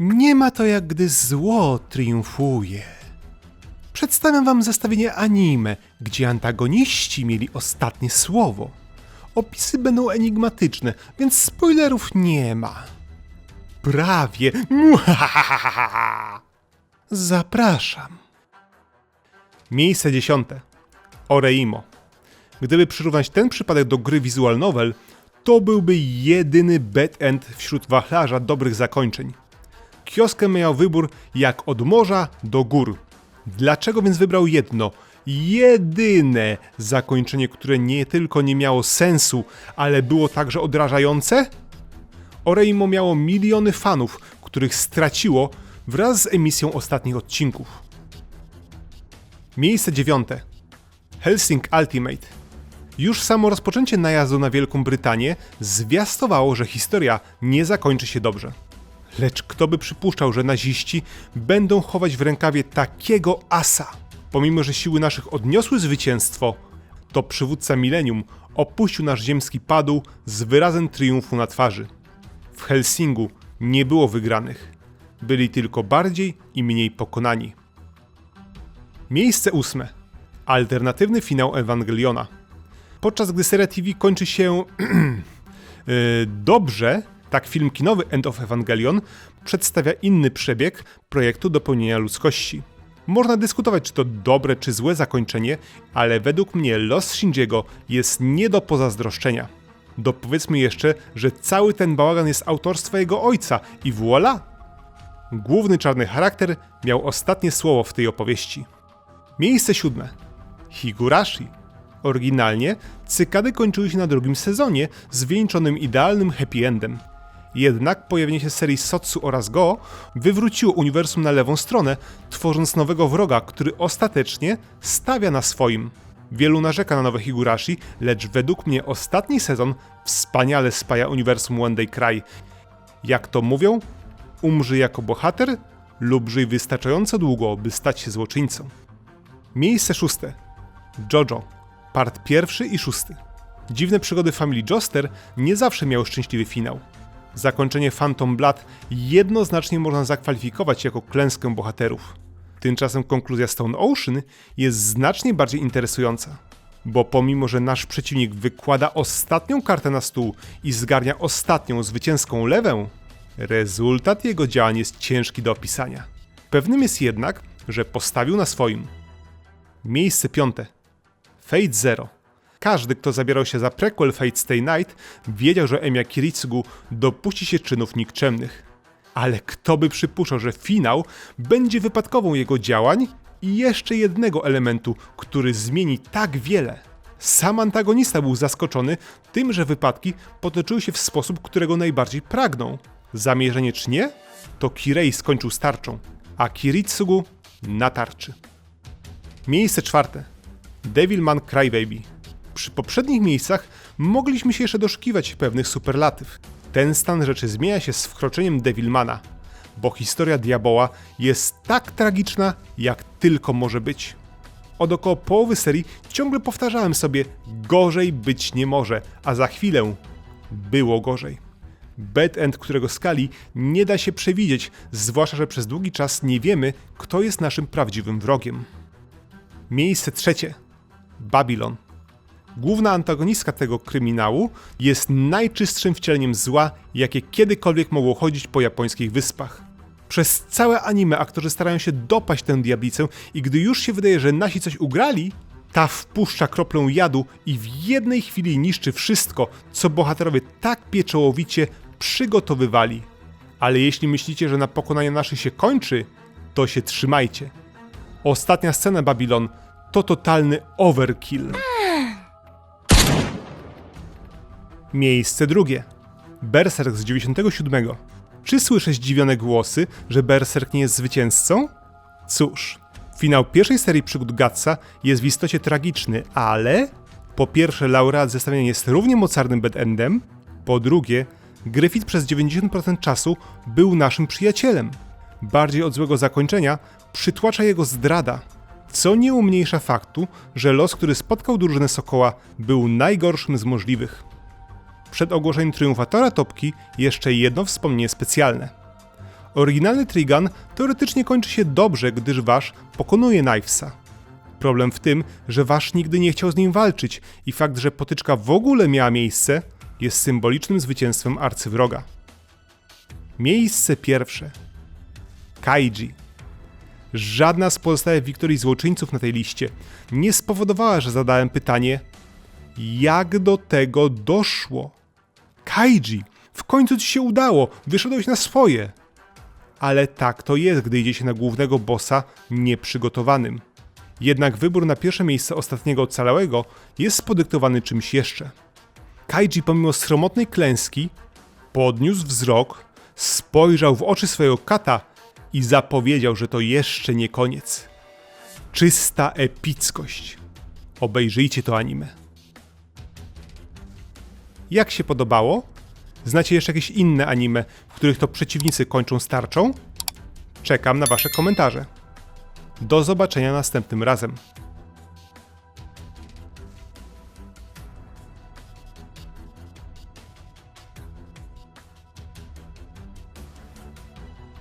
Nie ma to jak gdy zło triumfuje. Przedstawiam wam zestawienie anime, gdzie antagoniści mieli ostatnie słowo. Opisy będą enigmatyczne, więc spoilerów nie ma. Prawie. Zapraszam. Miejsce dziesiąte. Oreimo. Gdyby przyrównać ten przypadek do gry Visual Novel, to byłby jedyny bad end wśród wachlarza dobrych zakończeń. Kioskę miał wybór jak od morza do gór. Dlaczego więc wybrał jedno, jedyne zakończenie, które nie tylko nie miało sensu, ale było także odrażające? Oreimo miało miliony fanów, których straciło wraz z emisją ostatnich odcinków. Miejsce dziewiąte. Helsing Ultimate. Już samo rozpoczęcie najazdu na Wielką Brytanię zwiastowało, że historia nie zakończy się dobrze. Lecz kto by przypuszczał, że naziści będą chować w rękawie takiego asa? Pomimo, że siły naszych odniosły zwycięstwo, to przywódca milenium opuścił nasz ziemski padł z wyrazem triumfu na twarzy. W Helsingu nie było wygranych. Byli tylko bardziej i mniej pokonani. Miejsce ósme. Alternatywny finał Ewangeliona. Podczas gdy seria TV kończy się yy, dobrze, tak film kinowy End of Evangelion przedstawia inny przebieg projektu dopełnienia ludzkości. Można dyskutować, czy to dobre czy złe zakończenie, ale według mnie los Shinjiego jest nie do pozazdroszczenia. Dopowiedzmy jeszcze, że cały ten bałagan jest autorstwa jego ojca i voilà! Główny czarny charakter miał ostatnie słowo w tej opowieści. Miejsce siódme. Higurashi. Oryginalnie cykady kończyły się na drugim sezonie, zwieńczonym idealnym happy endem. Jednak pojawienie się serii Sotsu oraz Go wywróciło uniwersum na lewą stronę, tworząc nowego wroga, który ostatecznie stawia na swoim. Wielu narzeka na nowe Higurashi, lecz według mnie ostatni sezon wspaniale spaja uniwersum One Day Cry. Jak to mówią? Umrzyj jako bohater lub żyj wystarczająco długo, by stać się złoczyńcą. Miejsce szóste. JoJo. Part pierwszy i szósty. Dziwne przygody familii Joster nie zawsze miały szczęśliwy finał. Zakończenie Phantom Blood jednoznacznie można zakwalifikować jako klęskę bohaterów. Tymczasem konkluzja Stone Ocean jest znacznie bardziej interesująca. Bo pomimo, że nasz przeciwnik wykłada ostatnią kartę na stół i zgarnia ostatnią zwycięską lewę, rezultat jego działań jest ciężki do opisania. Pewnym jest jednak, że postawił na swoim. Miejsce piąte. Fate Zero. Każdy, kto zabierał się za prequel Fate Stay Night, wiedział, że Emiya Kiritsugu dopuści się czynów nikczemnych. Ale kto by przypuszczał, że finał będzie wypadkową jego działań i jeszcze jednego elementu, który zmieni tak wiele. Sam antagonista był zaskoczony tym, że wypadki potoczyły się w sposób, którego najbardziej pragnął. Zamierzenie czy nie, to Kirei skończył starczą, a Kiritsugu na tarczy. Miejsce czwarte. Devilman Crybaby. Przy poprzednich miejscach mogliśmy się jeszcze doszukiwać pewnych superlatyw. Ten stan rzeczy zmienia się z wkroczeniem Devilmana, bo historia Diaboła jest tak tragiczna, jak tylko może być. Od około połowy serii ciągle powtarzałem sobie, gorzej być nie może, a za chwilę było gorzej. Bad End, którego skali nie da się przewidzieć, zwłaszcza, że przez długi czas nie wiemy, kto jest naszym prawdziwym wrogiem. Miejsce trzecie. Babylon. Główna antagonistka tego kryminału jest najczystszym wcieleniem zła, jakie kiedykolwiek mogło chodzić po japońskich wyspach. Przez całe anime aktorzy starają się dopaść tę diablicę i gdy już się wydaje, że nasi coś ugrali, ta wpuszcza kroplę jadu i w jednej chwili niszczy wszystko, co bohaterowie tak pieczołowicie przygotowywali. Ale jeśli myślicie, że na pokonanie naszych się kończy, to się trzymajcie. Ostatnia scena Babylon to totalny overkill. Miejsce drugie. Berserk z 97. Czy słyszę zdziwione głosy, że Berserk nie jest zwycięzcą? Cóż, finał pierwszej serii przygód Gatsa jest w istocie tragiczny, ale po pierwsze laureat zestawienia jest równie mocarnym bad endem, po drugie Griffith przez 90% czasu był naszym przyjacielem. Bardziej od złego zakończenia przytłacza jego zdrada, co nie umniejsza faktu, że los, który spotkał drużynę Sokoła, był najgorszym z możliwych. Przed ogłoszeniem triumfatora topki jeszcze jedno wspomnienie specjalne. Oryginalny Trigun teoretycznie kończy się dobrze, gdyż Wasz pokonuje Knivesa. Problem w tym, że Wasz nigdy nie chciał z nim walczyć i fakt, że potyczka w ogóle miała miejsce, jest symbolicznym zwycięstwem arcywroga. Miejsce pierwsze. Kaiji. Żadna z pozostałych wiktorii złoczyńców na tej liście nie spowodowała, że zadałem pytanie, jak do tego doszło? Kaiji, w końcu ci się udało, wyszedłeś na swoje. Ale tak to jest, gdy idzie się na głównego bossa nieprzygotowanym. Jednak wybór na pierwsze miejsce ostatniego ocalałego jest podyktowany czymś jeszcze. Kaiji pomimo sromotnej klęski podniósł wzrok, spojrzał w oczy swojego kata i zapowiedział, że to jeszcze nie koniec. Czysta epickość. Obejrzyjcie to anime. Jak się podobało? Znacie jeszcze jakieś inne anime, w których to przeciwnicy kończą starczą? Czekam na Wasze komentarze. Do zobaczenia następnym razem.